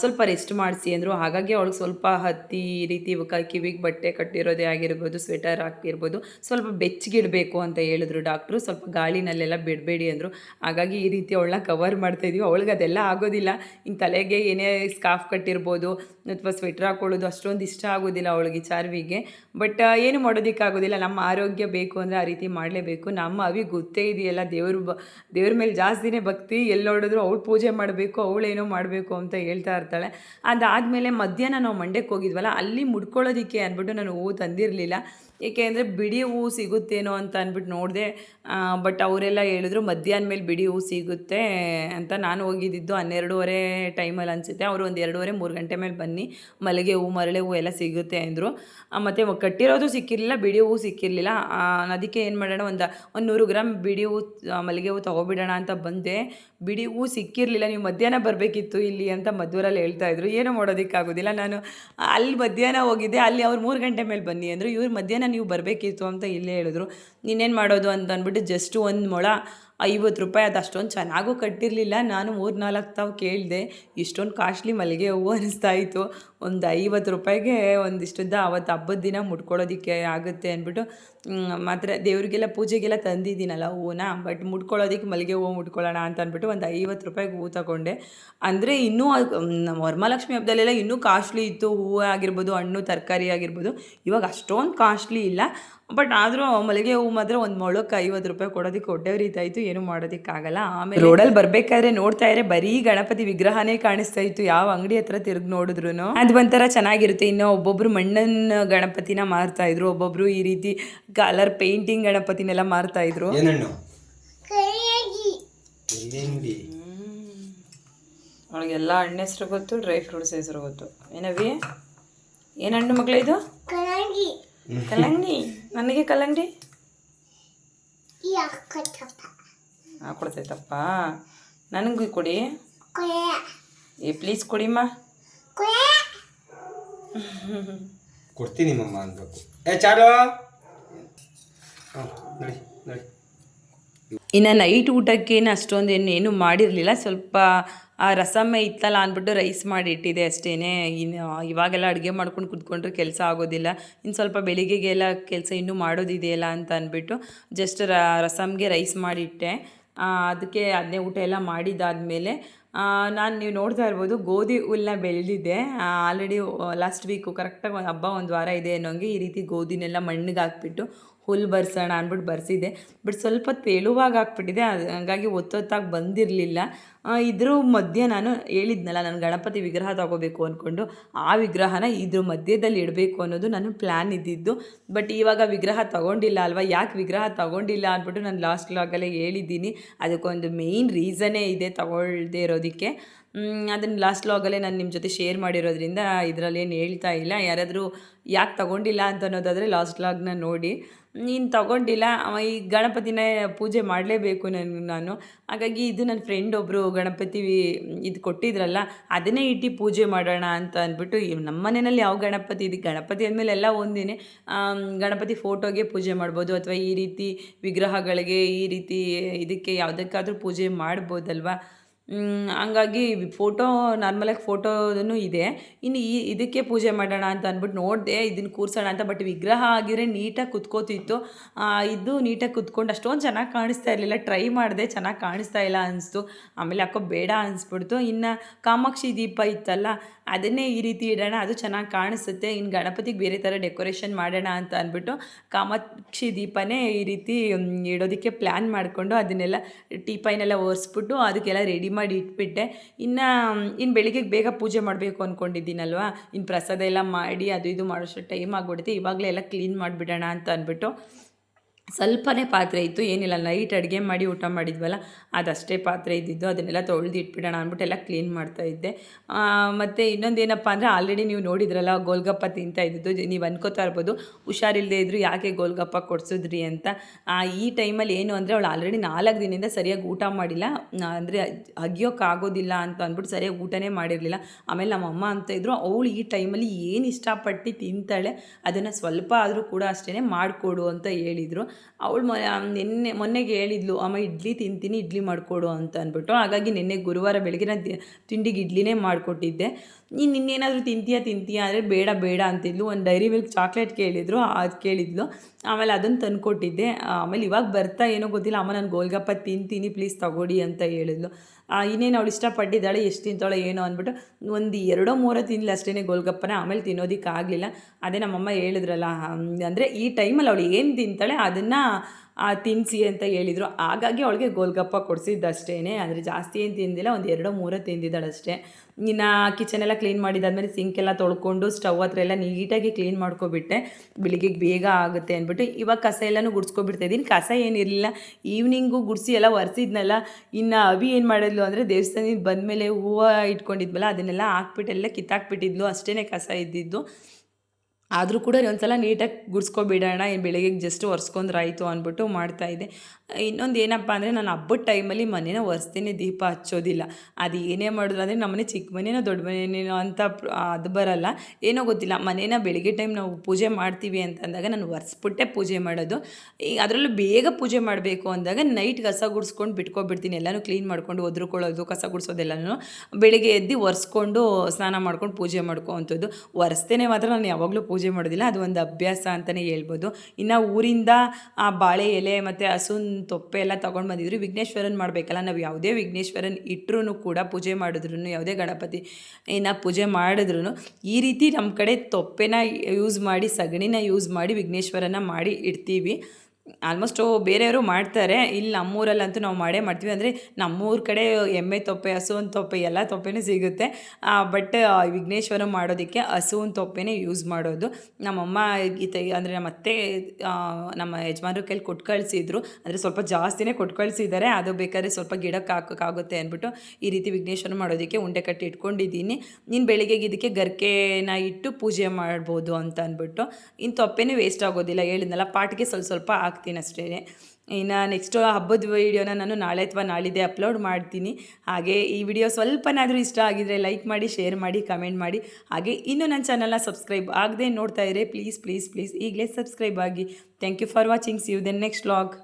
ಸ್ವಲ್ಪ ರೆಸ್ಟ್ ಮಾಡಿಸಿ ಅಂದರು. ಹಾಗಾಗಿ ಅವಳಿಗೆ ಸ್ವಲ್ಪ ಹತ್ತಿ ಈ ರೀತಿ ಕಿವಿಗೆ ಬಟ್ಟೆ ಕಟ್ಟಿರೋದೇ ಆಗಿರ್ಬೋದು ಸ್ವೆಟರ್ ಹಾಕಿರ್ಬೋದು. ಸ್ವಲ್ಪ ಬೆಚ್ಚಗಿಡಬೇಕು ಅಂತ ಹೇಳಿದ್ರು ಡಾಕ್ಟ್ರು ಸ್ವಲ್ಪ ಗಾಳಿನಲ್ಲೆಲ್ಲ ಬಿಡಬೇಡಿ ಅಂದರು. ಹಾಗಾಗಿ ಈ ರೀತಿ ಅವಳನ್ನ ಕವರ್ ಮಾಡ್ತಾಯಿದ್ವಿ ಅವಳಿಗೆ ಅದೆಲ್ಲ ಆಗೋದಿಲ್ಲ. ಹಿಂಗೆ ತಲೆಗೆ ಏನೇ ಸ್ಕಾಫ್ ಕಟ್ಟಿರ್ಬೋದು ಅಥವಾ ಸ್ವೆಟ್ರ್ ಹಾಕೊಳ್ಳೋದು ಅಷ್ಟೊಂದು ಇಷ್ಟ ಆಗೋದಿಲ್ಲ ಅವಳಿಗೆ ಚಾರ್ವಿಗೆ. ಬಟ್ ಏನು ಮಾಡೋದಕ್ಕಾಗೋದಿಲ್ಲ ನಮ್ಮ ಆರೋಗ್ಯ ಬೇಕು ಅಂದರೆ ಆ ರೀತಿ ಮಾಡಲೇಬೇಕು. ನಮ್ಮ ಅವಿ ಗೊತ್ತೇ ಇದೆಯಲ್ಲ. ದೇವ್ರ ಬ, ದೇವ್ರ ಮೇಲೆ ಜಾಸ್ತಿನೇ ಭಕ್ತಿ. ಎಲ್ಲಿ ನೋಡಿದ್ರು ಅವಳು ಪೂಜೆ ಮಾಡಬೇಕು, ಅವಳೇನೋ ಮಾಡಬೇಕು ಅಂತ ಹೇಳ್ತಾ ಇರ್ತಾಳೆ. ಅದಾದಮೇಲೆ ಮಧ್ಯಾಹ್ನ ನಾವು ಮಂಡ್ಯಕ್ಕೆ ಹೋಗಿದ್ವಲ್ಲ ಅಲ್ಲಿ ಮುಡ್ಕೊಳ್ಳೋದಕ್ಕೆ ಅಂದ್ಬಿಟ್ಟು ನಾನು ಹೂವು ತಂದಿರಲಿಲ್ಲ. ಏಕೆ ಅಂದರೆ ಬಿಡಿ ಹೂವು ಸಿಗುತ್ತೇನೋ ಅಂತ ಅಂದ್ಬಿಟ್ಟು ನೋಡಿದೆ ಬಟ್ ಅವರೆಲ್ಲ ಹೇಳಿದ್ರು ಮಧ್ಯಾಹ್ನ ಮೇಲೆ ಬಿಡಿ ಹೂವು ಸಿಗುತ್ತೆ ಅಂತ ನಾನು ಹೋಗಿದ್ದಿದ್ದು ಹನ್ನೆರಡೂವರೆ ಟೈಮಲ್ಲಿ ಅನಿಸುತ್ತೆ. ಅವರು ಒಂದು ಎರಡೂವರೆ, ಮೂರು ಗಂಟೆ ಮೇಲೆ ಬನ್ನಿ, ಮಲ್ಲಿಗೆ ಹೂವು ಮರಳೆ ಹೂವು ಎಲ್ಲ ಸಿಗುತ್ತೆ ಅಂದರು. ಮತ್ತು ಕಟ್ಟಿರೋದು ಸಿಕ್ಕಿರಲಿಲ್ಲ, ಬಿಡಿ ಹೂವು ಸಿಕ್ಕಿರಲಿಲ್ಲ. ಅದಕ್ಕೆ ಏನು ಮಾಡೋಣ, ಒಂದು ಒಂದು ನೂರು ಗ್ರಾಮ್ ಬಿಡಿ ಹೂವು ಮಲ್ಲಿಗೆ ಹೂವು ತೊಗೊಬಿಡೋಣ ಅಂತ ಬಂದೆ. ಬಿಡಿ ಹೂವು ಸಿಕ್ಕಿರಲಿಲ್ಲ, ನೀವು ಮಧ್ಯಾಹ್ನ ಬರಬೇಕಿತ್ತು ಇಲ್ಲಿ ಅಂತ ಮಧ್ವರಲ್ಲಿ ಹೇಳ್ತಾ ಇದ್ರು. ಏನೂ ಮಾಡೋದಕ್ಕಾಗೋದಿಲ್ಲ. ನಾನು ಅಲ್ಲಿ ಮಧ್ಯಾಹ್ನ ಹೋಗಿದ್ದೆ, ಅಲ್ಲಿ ಅವ್ರು ಮೂರು ಗಂಟೆ ಮೇಲೆ ಬನ್ನಿ ಅಂದರು. ಇವ್ರು ಮಧ್ಯಾಹ್ನ ನೀವು ಬರಬೇಕಿತ್ತು ಅಂತ ಇಲ್ಲೇ ಹೇಳಿದ್ರು. ನೀನೇನು ಮಾಡೋದು ಅಂತ ಅಂದ್ಬಿಟ್ಟು ಜಸ್ಟ್ ಒಂದು ಮೊಳ ಐವತ್ತು ರೂಪಾಯಿ ಅದು ಅಷ್ಟೊಂದು ಚೆನ್ನಾಗೂ ಕಟ್ಟಿರಲಿಲ್ಲ. ನಾನು ಮೂರು ನಾಲ್ಕು ತಾವು ಕೇಳಿದೆ, ಇಷ್ಟೊಂದು ಕಾಸ್ಟ್ಲಿ ಮಲ್ಲಿಗೆ ಹೂವು ಅನಿಸ್ತಾ ಇತ್ತು. ಒಂದು ಐವತ್ತು ರೂಪಾಯಿಗೆ ಒಂದಿಷ್ಟುದ್ದ ಅವತ್ತು ಹಬ್ಬದ ದಿನ ಮುಟ್ಕೊಳ್ಳೋದಕ್ಕೆ ಆಗುತ್ತೆ ಅಂದ್ಬಿಟ್ಟು ಮಾತ್ರ ದೇವರಿಗೆಲ್ಲ ಪೂಜೆಗೆಲ್ಲ ತಂದಿದ್ದೀನಲ್ಲ ಹೂವನ್ನ ಬಟ್ ಮುಟ್ಕೊಳ್ಳೋದಕ್ಕೆ ಮಲ್ಲಿಗೆ ಹೂವು ಮುಟ್ಕೊಳ್ಳೋಣ ಅಂತ ಅಂದ್ಬಿಟ್ಟು ಒಂದು ಐವತ್ತು ರೂಪಾಯಿಗೆ ಹೂ ತಗೊಂಡೆ. ಅಂದರೆ ಇನ್ನೂ ವರಮಹಾಲಕ್ಷ್ಮಿ ಹಬ್ಬದಲ್ಲೆಲ್ಲ ಇನ್ನೂ ಕಾಸ್ಟ್ಲಿ ಇತ್ತು ಹೂವು ಆಗಿರ್ಬೋದು ಹಣ್ಣು ತರಕಾರಿ ಆಗಿರ್ಬೋದು. ಇವಾಗ ಅಷ್ಟೊಂದು ಕಾಸ್ಟ್ಲಿ ಇಲ್ಲ ಬಟ್ ಆದರೂ ಮಲ್ಲಿಗೆ ಹೂವು ಮಾತ್ರ ಒಂದು ಮೊಳಕ್ಕೆ ಐವತ್ತು ರೂಪಾಯಿ ಕೊಡೋದಕ್ಕೆ ಹೊಟ್ಟೆ ಏನು ಏನೂ ಮಾಡೋದಕ್ಕಾಗಲ್ಲ. ಆಮೇಲೆ ರೋಡಲ್ಲಿ ಬರಬೇಕಾದ್ರೆ ನೋಡ್ತಾ ಇದ್ರೆ ಬರೀ ಗಣಪತಿ ವಿಗ್ರಹನೇ ಕಾಣಿಸ್ತಾ ಇತ್ತು ಯಾವ ಅಂಗಡಿ ಹತ್ರ ತಿರುಗಿ ನೋಡಿದ್ರು ಅದು ಒಂಥರ ಚೆನ್ನಾಗಿರುತ್ತೆ. ಇನ್ನು ಒಬ್ಬೊಬ್ರು ಮಣ್ಣನ್ನ ಗಣಪತಿನ ಮಾರ್ತಾ ಇದ್ರು. ಒಬ್ಬೊಬ್ರು ಈ ರೀತಿ ಕಲರ್ ಪೇಂಟಿಂಗ್ ಗಣಪತಿನೆಲ್ಲ ಮಾರ್ತಾ ಇದ್ರು. ಏನಣ್ಣು? ಎಲ್ಲಿ ಅವಳಿಗೆಲ್ಲ ಹಣ್ಣು ಹೆಸರು ಗೊತ್ತು ಡ್ರೈ ಫ್ರೂಟ್ಸ್ ಹೆಸರು ಗೊತ್ತು. ಏನವಿ ಏನು ಹಣ್ಣು ಮಗಳ ಇದು? ಕಲ್ಲಂಗಡಿ ನನಗೆ ಕಲ್ಲಂಗಡಿ ಹಾಂ ಕೊಡ್ತೈತಪ್ಪ ನನಗೂ ಕೊಡಿ. ಏ ಪ್ಲೀಸ್ ಕೊಡಿಮ್ಮ. ಕೊಡ್ತೀನಿ ಮಮ್ಮ ಅನ್ಬೇಕು ಏ ಚಾರು ಹಾಂ ನಡಿ ನಡಿ. ಇನ್ನು ನೈಟ್ ಊಟಕ್ಕೇನು ಅಷ್ಟೊಂದೇನು ಏನು ಮಾಡಿರಲಿಲ್ಲ. ಸ್ವಲ್ಪ ಆ ರಸಮ್ಮೆ ಇತ್ತಲ್ಲ ಅಂದ್ಬಿಟ್ಟು ರೈಸ್ ಮಾಡಿ ಇಟ್ಟಿದೆ ಅಷ್ಟೇ ಇನ್ನು ಇವಾಗೆಲ್ಲ ಅಡುಗೆ ಮಾಡ್ಕೊಂಡು ಕುತ್ಕೊಂಡ್ರೆ ಕೆಲಸ ಆಗೋದಿಲ್ಲ. ಇನ್ನು ಸ್ವಲ್ಪ ಬೆಳಿಗ್ಗೆಗೆಲ್ಲ ಕೆಲಸ ಇನ್ನೂ ಮಾಡೋದಿದೆಯಲ್ಲ ಅಂತ ಅಂದ್ಬಿಟ್ಟು ಜಸ್ಟ್ ರಸಮ್ಗೆ ರೈಸ್ ಮಾಡಿಟ್ಟೆ. ಅದಕ್ಕೆ ಅದನ್ನೇ ಊಟ ಎಲ್ಲ ಮಾಡಿದ್ದಾದಮೇಲೆ ನಾನು ನೀವು ನೋಡ್ತಾ ಇರ್ಬೋದು, ಗೋಧಿ ಹುಲ್ಲನ್ನ ಬೆಳೆದಿದ್ದೆ ಆಲ್ರೆಡಿ ಲಾಸ್ಟ್ ವೀಕು ಕರೆಕ್ಟಾಗಿ ಒಂದು ಹಬ್ಬ ಒಂದು ವಾರ ಇದೆ ಅನ್ನೋಂಗೆ ಈ ರೀತಿ ಗೋಧಿನೆಲ್ಲ ಮಣ್ಣಿಗೆ ಹಾಕ್ಬಿಟ್ಟು ಹುಲ್ಲು ಬರ್ಸೋಣ ಅಂದ್ಬಿಟ್ಟು ಬರ್ಸಿದ್ದೆ. ಬಟ್ ಸ್ವಲ್ಪ ತೆಳುವಾಗ ಹಾಕ್ಬಿಟ್ಟಿದೆ ಹಂಗಾಗಿ ಒತ್ತೊತ್ತಾಗಿ ಬಂದಿರಲಿಲ್ಲ. ಇದ್ರ ಮಧ್ಯೆ ನಾನು ಹೇಳಿದ್ನಲ್ಲ, ನಾನು ಗಣಪತಿ ವಿಗ್ರಹ ತಗೋಬೇಕು ಅಂದ್ಕೊಂಡು ಆ ವಿಗ್ರಹನ ಇದ್ರ ಮಧ್ಯದಲ್ಲಿ ಇಡಬೇಕು ಅನ್ನೋದು ನನ್ನ ಪ್ಲ್ಯಾನ್ ಇದ್ದಿದ್ದು. ಬಟ್ ಇವಾಗ ವಿಗ್ರಹ ತಗೊಂಡಿಲ್ಲ ಅಲ್ವಾ? ಯಾಕೆ ವಿಗ್ರಹ ತಗೊಂಡಿಲ್ಲ ಅಂದ್ಬಿಟ್ಟು ನಾನು ಲಾಸ್ಟ್ ಲಾಗಲ್ಲೇ ಹೇಳಿದ್ದೀನಿ. ಅದಕ್ಕೊಂದು ಮೇಯ್ನ್ ರೀಸನೇ ಇದೆ ತಗೊಳ್ದೇ ಇರೋದಕ್ಕೆ. ಅದನ್ನು ಲಾಸ್ಟ್ ಲಾಗಲ್ಲೇ ನಾನು ನಿಮ್ಮ ಜೊತೆ ಶೇರ್ ಮಾಡಿರೋದ್ರಿಂದ ಇದರಲ್ಲಿ ಏನು ಹೇಳ್ತಾ ಇಲ್ಲ. ಯಾರಾದರೂ ಯಾಕೆ ತಗೊಂಡಿಲ್ಲ ಅಂತ ಅನ್ನೋದಾದರೆ ಲಾಸ್ಟ್ ಲಾಗ್ನ ನೋಡಿ. ನೀನು ತಗೊಂಡಿಲ್ಲ ಈ ಗಣಪತಿನ ಪೂಜೆ ಮಾಡಲೇಬೇಕು ನನಗೆ ನಾನು. ಹಾಗಾಗಿ ಇದು ನನ್ನ ಫ್ರೆಂಡ್ ಒಬ್ಬರು ಗಣಪತಿ, ಇದು ಕೊಟ್ಟಿದ್ರಲ್ಲ, ಅದನ್ನೇ ಇಟ್ಟು ಪೂಜೆ ಮಾಡೋಣ ಅಂತ ಅಂದ್ಬಿಟ್ಟು ನಮ್ಮ ಮನೆಯಲ್ಲಿ ಯಾವ ಗಣಪತಿ, ಇದು ಗಣಪತಿ ಅಂದಮೇಲೆ ಎಲ್ಲ ಒಂದೇ ಗಣಪತಿ ಫೋಟೋಗೆ ಪೂಜೆ ಮಾಡ್ಬೋದು ಅಥವಾ ಈ ರೀತಿ ವಿಗ್ರಹಗಳಿಗೆ ಈ ರೀತಿ ಇದಕ್ಕೆ ಯಾವುದಕ್ಕಾದರೂ ಪೂಜೆ ಮಾಡ್ಬೋದಲ್ವಾ? ಹಂಗಾಗಿ ಫೋಟೋ ನಾರ್ಮಲಾಗಿ ಫೋಟೋದೂ ಇದೆ. ಇನ್ನು ಈ, ಇದಕ್ಕೆ ಪೂಜೆ ಮಾಡೋಣ ಅಂತ ಅಂದ್ಬಿಟ್ಟು ನೋಡಿದೆ, ಇದನ್ನು ಕೂರಿಸೋಣ ಅಂತ ಬಟ್ ವಿಗ್ರಹ ಆಗಿದ್ರೆ ನೀಟಾಗಿ ಕುತ್ಕೋತಿತ್ತು. ಇದು ನೀಟಾಗಿ ಕುತ್ಕೊಂಡು ಅಷ್ಟೊಂದು ಚೆನ್ನಾಗಿ ಕಾಣಿಸ್ತಾ ಇರಲಿಲ್ಲ. ಟ್ರೈ ಮಾಡಿದೆ ಚೆನ್ನಾಗಿ ಕಾಣಿಸ್ತಾ ಇಲ್ಲ ಅನಿಸ್ತು. ಆಮೇಲೆ ಯಾಕೋ ಬೇಡ ಅನಿಸ್ಬಿಡ್ತು. ಇನ್ನು ಕಾಮಾಕ್ಷಿ ದೀಪ ಇತ್ತಲ್ಲ, ಅದನ್ನೇ ಈ ರೀತಿ ಇಡೋಣ, ಅದು ಚೆನ್ನಾಗಿ ಕಾಣಿಸುತ್ತೆ. ಇನ್ನು ಗಣಪತಿಗೆ ಬೇರೆ ಥರ ಡೆಕೋರೇಷನ್ ಮಾಡೋಣ ಅಂತ ಅಂದ್ಬಿಟ್ಟು ಕಾಮಾಕ್ಷಿ ದೀಪನೇ ಈ ರೀತಿ ಇಡೋದಕ್ಕೆ ಪ್ಲ್ಯಾನ್ ಮಾಡಿಕೊಂಡು ಅದನ್ನೆಲ್ಲ ಟೀಪೈನೆಲ್ಲ ಒರೆಸ್ಬಿಟ್ಟು ಅದಕ್ಕೆಲ್ಲ ರೆಡಿ ಮಾಡಿ ಇಟ್ಬಿಟ್ಟೆ. ಇನ್ನು ಇನ್ನು ಬೆಳಿಗ್ಗೆ ಬೇಗ ಪೂಜೆ ಮಾಡಬೇಕು ಅಂದ್ಕೊಂಡಿದ್ದೀನಲ್ವ ಇನ್ನು ಪ್ರಸಾದ ಎಲ್ಲ ಮಾಡಿ, ಅದು ಇದು ಮಾಡೋಷ್ಟು ಟೈಮ್ ಆಗಿಬಿಡುತ್ತೆ. ಇವಾಗಲೇ ಎಲ್ಲ ಕ್ಲೀನ್ ಮಾಡಿಬಿಡೋಣ ಅಂತ ಅಂದ್ಬಿಟ್ಟು. ಸ್ವಲ್ಪನೇ ಪಾತ್ರೆ ಇತ್ತು, ಏನಿಲ್ಲ ನೈಟ್ ಅಡುಗೆ ಮಾಡಿ ಊಟ ಮಾಡಿದ್ವಲ್ಲ, ಅದಷ್ಟೇ ಪಾತ್ರೆ ಇದ್ದಿದ್ದು, ಅದನ್ನೆಲ್ಲ ತೊಳೆದು ಇಟ್ಬಿಡೋಣ ಅಂದ್ಬಿಟ್ಟು ಎಲ್ಲ ಕ್ಲೀನ್ ಮಾಡ್ತಾ ಇದ್ದೆ. ಮತ್ತು ಇನ್ನೊಂದೇನಪ್ಪ ಅಂದರೆ ಆಲ್ರೆಡಿ ನೀವು ನೋಡಿದ್ರಲ್ಲ, ಗೋಲ್ಗಪ್ಪ ತಿಂತಾ ಇದ್ದಿದ್ದು ನೀವು ಅನ್ಕೋತಾ ಇರ್ಬೋದು ಹುಷಾರಿಲ್ಲದೆ ಇದ್ದರೂ ಯಾಕೆ ಗೋಲ್ಗಪ್ಪ ಕೊಡಿಸಿದ್ರಿ ಅಂತ. ಈ ಟೈಮಲ್ಲಿ ಏನು ಅಂದರೆ, ಅವಳು ಆಲ್ರೆಡಿ ನಾಲ್ಕು ದಿನದಿಂದ ಸರಿಯಾಗಿ ಊಟ ಮಾಡಿಲ್ಲ ಅಂದರೆ ಅಗಿಯೋಕ್ಕಾಗೋದಿಲ್ಲ ಅಂತ ಅಂದ್ಬಿಟ್ಟು ಸರಿಯಾಗಿ ಊಟನೇ ಮಾಡಿರಲಿಲ್ಲ. ಆಮೇಲೆ ನಮ್ಮ ಅಮ್ಮ ಅಂತ ಇದ್ದರು ಅವಳು ಈ ಟೈಮಲ್ಲಿ ಏನು ಇಷ್ಟಪಟ್ಟು ತಿಂತಾಳೆ, ಅದನ್ನು ಸ್ವಲ್ಪ ಆದರೂ ಕೂಡ ಅಷ್ಟೇ ಮಾಡಿಕೊಡು ಅಂತ ಹೇಳಿದರು. ಅವಳು ಮೊ ನಿನ್ನೆ, ಮೊನ್ನೆಗೆ ಹೇಳಿದ್ಲು, ಅಮ್ಮ, ಇಡ್ಲಿ ತಿಂತೀನಿ, ಇಡ್ಲಿ ಮಾಡಿಕೊಡು ಅಂತ ಅಂದ್ಬಿಟ್ಟು. ಹಾಗಾಗಿ ನಿನ್ನೆ ಗುರುವಾರ ಬೆಳಗ್ಗೆ ನಾನು ತಿಂಡಿಗೆ ಇಡ್ಲಿನೇ ಮಾಡಿಕೊಟ್ಟಿದ್ದೆ. ನೀನು ಇನ್ನೇನಾದರೂ ತಿಂತೀಯಾ ತಿಂತೀಯಾ ಅಂದರೆ ಬೇಡ ಬೇಡ ಅಂತಿದ್ಲು. ಒಂದು ಡೈರಿ ಮಿಲ್ಕ್ ಚಾಕ್ಲೇಟ್ ಕೇಳಿದ್ರು ಅದು ಕೇಳಿದ್ಲು. ಆಮೇಲೆ ಅದನ್ನು ತಂದುಕೊಟ್ಟಿದ್ದೆ. ಆಮೇಲೆ ಇವಾಗ ಬರ್ತಾ ಏನೋ ಗೊತ್ತಿಲ್ಲ, ಅಮ್ಮ, ನಾನು ಗೋಲ್ಗಪ್ಪ ತಿಂತೀನಿ ಪ್ಲೀಸ್ ತಗೊಡಿ ಅಂತ ಹೇಳಿದ್ಲು. ಇನ್ನೇನು ಅವಳು ಇಷ್ಟಪಟ್ಟಿದ್ದಾಳೆ, ಎಷ್ಟು ತಿಂತಾಳೆ ಏನೋ ಅಂದ್ಬಿಟ್ಟು, ಒಂದು ಎರಡೋ ಮೂರೋ ತಿನ್ಲಿ ಅಷ್ಟೇ ಗೋಲ್ಗಪ್ಪನ. ಆಮೇಲೆ ತಿನ್ನೋದಕ್ಕೆ ಆಗಲಿಲ್ಲ. ಅದೇ ನಮ್ಮಮ್ಮ ಹೇಳಿದ್ರಲ್ಲ ಅಂದರೆ ಈ ಟೈಮಲ್ಲಿ ಅವಳು ಏನು ತಿಂತಾಳೆ, ಅದನ್ನು ತಿನ್ನಿಸಿ ಅಂತ ಹೇಳಿದರು. ಹಾಗಾಗಿ ಅವಳಿಗೆ ಗೋಲ್ಗಪ್ಪ ಕೊಡಿಸಿದ್ದಷ್ಟೇ ಅಂದರೆ ಜಾಸ್ತಿ ಏನು ತಿಂದಿಲ್ಲ, ಒಂದು ಎರಡೋ ಮೂರೋ ತಿಂದಿದ್ದಾಳಷ್ಟೇ. ಇನ್ನು ಕಿಚನ್ ಎಲ್ಲ ಕ್ಲೀನ್ ಮಾಡಿದಾದ್ಮೇಲೆ ಸಿಂಕ್ ಎಲ್ಲ ತೊಳ್ಕೊಂಡು ಸ್ಟವ್ ಹತ್ರ ಎಲ್ಲ ನೀಟಾಗಿ ಕ್ಲೀನ್ ಮಾಡ್ಕೊಬಿಟ್ಟೆ. ಬೆಳಿಗ್ಗೆ ಬೇಗ ಆಗುತ್ತೆ ಅಂದ್ಬಿಟ್ಟು ಇವಾಗ ಕಸ ಎಲ್ಲನೂ ಗುಡ್ಸ್ಕೊಬಿಡ್ತಾ ಇದ್ದೀನಿ. ಕಸ ಏನಿರಲಿಲ್ಲ ಈವ್ನಿಂಗು ಗುಡಿಸಿ ಎಲ್ಲ ಒರೆಸಿದ್ನಲ್ಲ. ಇನ್ನು ಅಭಿ ಏನು ಮಾಡಿದ್ಲು ಅಂದರೆ ದೇವಸ್ಥಾನದಿಂದ ಬಂದಮೇಲೆ ಹೂವು ಇಟ್ಕೊಂಡಿದ್ವಲ್ಲ ಅದನ್ನೆಲ್ಲ ಹಾಕ್ಬಿಟ್ಟೆಲ್ಲ ಕಿತ್ತಾಕ್ಬಿಟ್ಟಿದ್ಲು. ಅಷ್ಟೇ ಕಸ ಇದ್ದಿದ್ದು. ಆದರೂ ಕೂಡ ಒಂದ್ಸಲ ನೀಟಾಗಿ ಗುಡ್ಸ್ಕೊಬಿಡೋಣ ಏನು ಬೆಳಗ್ಗೆ ಜಸ್ಟ್ ಒರೆಸ್ಕೊಂಡ್ರಾಯ್ತು ಅಂದ್ಬಿಟ್ಟು ಮಾಡ್ತಾಯಿದ್ದೆ ಇನ್ನೊಂದು ಏನಪ್ಪ ಅಂದರೆ ನಾನು ಹಬ್ಬದ ಟೈಮಲ್ಲಿ ಮನೇನ ಒರೆಸ್ತೀನಿ, ದೀಪ ಹಚ್ಚೋದಿಲ್ಲ. ಅದು ಏನೇ ಮಾಡಿದ್ರು ಅಂದರೆ ನಮ್ಮನೆ ಚಿಕ್ಕ ಮನೇನೋ ದೊಡ್ಡ ಮನೇನೋ ಅಂತ ಅದು ಬರಲ್ಲ. ಏನೋ ಗೊತ್ತಿಲ್ಲ, ಮನೇನ ಬೆಳಿಗ್ಗೆ ಟೈಮ್ ನಾವು ಪೂಜೆ ಮಾಡ್ತೀವಿ ಅಂತಂದಾಗ ನಾನು ಒರೆಸ್ಬಿಟ್ಟೆ ಪೂಜೆ ಮಾಡೋದು. ಈಗ ಅದರಲ್ಲೂ ಬೇಗ ಪೂಜೆ ಮಾಡಬೇಕು ಅಂದಾಗ ನೈಟ್ ಕಸ ಗುಡಿಸ್ಕೊಂಡು ಬಿಟ್ಕೊಬಿಡ್ತೀನಿ. ಎಲ್ಲನೂ ಕ್ಲೀನ್ ಮಾಡ್ಕೊಂಡು ಒದ್ರುಕೊಳ್ಳೋದು, ಕಸ ಗುಡಿಸೋದೆಲ್ಲನೂ. ಬೆಳಿಗ್ಗೆ ಎದ್ದು ಒರೆಸ್ಕೊಂಡು ಸ್ನಾನ ಮಾಡ್ಕೊಂಡು ಪೂಜೆ ಮಾಡ್ಕೊವಂಥದ್ದು ಒರೆಸ್ತೇನೆ ಮಾತ್ರ ನಾನು ಯಾವಾಗಲೂ ಪೂಜೆ ಮಾಡೋದಿಲ್ಲ, ಅದು ಒಂದು ಅಭ್ಯಾಸ ಅಂತಲೇ ಹೇಳ್ಬೋದು. ಇನ್ನು ಊರಿಂದ ಆ ಬಾಳೆ ಎಲೆ ಮತ್ತು ಹಸುನ್ ತೊಪ್ಪೆ ಎಲ್ಲ ತೊಗೊಂಡು ಬಂದಿದ್ರು, ವಿಘ್ನೇಶ್ವರನ್ ಮಾಡಬೇಕಲ್ಲ, ನಾವು ಯಾವುದೇ ವಿಘ್ನೇಶ್ವರನ್ ಇಟ್ಟರು ಕೂಡ ಪೂಜೆ ಮಾಡಿದ್ರು ಯಾವುದೇ ಗಣಪತಿ ಏನ ಪೂಜೆ ಮಾಡಿದ್ರು ಈ ರೀತಿ ನಮ್ಮ ಕಡೆ ತೊಪ್ಪೆನ ಯೂಸ್ ಮಾಡಿ, ಸಗಣಿನ ಯೂಸ್ ಮಾಡಿ ವಿಘ್ನೇಶ್ವರನ ಮಾಡಿ ಇಡ್ತೀವಿ. ಆಲ್ಮೋಸ್ಟು ಬೇರೆಯವರು ಮಾಡ್ತಾರೆ. ಇಲ್ಲಿ ನಮ್ಮೂರಲ್ಲಂತೂ ನಾವು ಮಾಡೇ ಮಾಡ್ತೀವಿ. ಅಂದರೆ ನಮ್ಮೂರ ಕಡೆ ಎಮ್ಮೆ ತೊಪ್ಪೆ, ಹಸುವಿನ ತೊಪ್ಪೆ, ಎಲ್ಲ ತೊಪ್ಪೆನೂ ಸಿಗುತ್ತೆ. ಬಟ್ ವಿಘ್ನೇಶ್ವರ ಮಾಡೋದಕ್ಕೆ ಹಸುವಿನ ತೊಪ್ಪೆನೇ ಯೂಸ್ ಮಾಡೋದು. ನಮ್ಮಮ್ಮ ಅಂದರೆ ನಮ್ಮ ಅತ್ತೆ ನಮ್ಮ ಯಜಮಾನರು ಕೈಲಿ ಕೊಟ್ಟು ಕಳಿಸಿದ್ರು ಅಂದರೆ ಸ್ವಲ್ಪ ಜಾಸ್ತಿನೇ ಕೊಟ್ಟು ಕಳಿಸಿದ್ದಾರೆ ಅದು ಬೇಕಾದ್ರೆ ಸ್ವಲ್ಪ ಗಿಡಕ್ಕೆ ಹಾಕೋಕ್ಕಾಗುತ್ತೆ ಅಂದ್ಬಿಟ್ಟು ಈ ರೀತಿ ವಿಘ್ನೇಶ್ವರ ಮಾಡೋದಕ್ಕೆ ಉಂಡೆ ಕಟ್ಟಿ ಇಟ್ಕೊಂಡಿದ್ದೀನಿ. ನೀನು ಬೆಳಿಗ್ಗೆ ಇದಕ್ಕೆ ಗರ್ಕೆನ ಇಟ್ಟು ಪೂಜೆ ಮಾಡ್ಬೋದು ಅಂತ ಅಂದ್ಬಿಟ್ಟು. ಇನ್ನು ತೊಪ್ಪೆನೇ ವೇಸ್ಟ್ ಆಗೋದಿಲ್ಲ. ಹೇಳಿದ್ನಲ್ಲ, ಪಾಟಿಗೆ ಸ್ವಲ್ಪ ಸ್ವಲ್ಪ ಹಾಕ್ತೀನಿ ಅಷ್ಟೇ. ಇನ್ನು ನೆಕ್ಸ್ಟ್ ಹಬ್ಬದ ವೀಡಿಯೋನ ನಾನು ನಾಳೆ ಅಥವಾ ನಾಳಿದ್ದೆ ಅಪ್ಲೋಡ್ ಮಾಡ್ತೀನಿ. ಹಾಗೆ ಈ ವಿಡಿಯೋ ಸ್ವಲ್ಪನಾದರೂ ಇಷ್ಟ ಆಗಿದರೆ ಲೈಕ್ ಮಾಡಿ ಶೇರ್ ಮಾಡಿ ಕಮೆಂಟ್ ಮಾಡಿ. ಹಾಗೆ ಇನ್ನೂ ನನ್ನ ಚಾನಲ್ನ ಸಬ್ಸ್ಕ್ರೈಬ್ ಆಗದೆ ನೋಡ್ತಾ ಇದ್ರೆ ಪ್ಲೀಸ್ ಪ್ಲೀಸ್ ಪ್ಲೀಸ್ ಈಗಲೇ ಸಬ್ಸ್ಕ್ರೈಬ್ ಆಗಿ. Thank you for watching see you then next vlog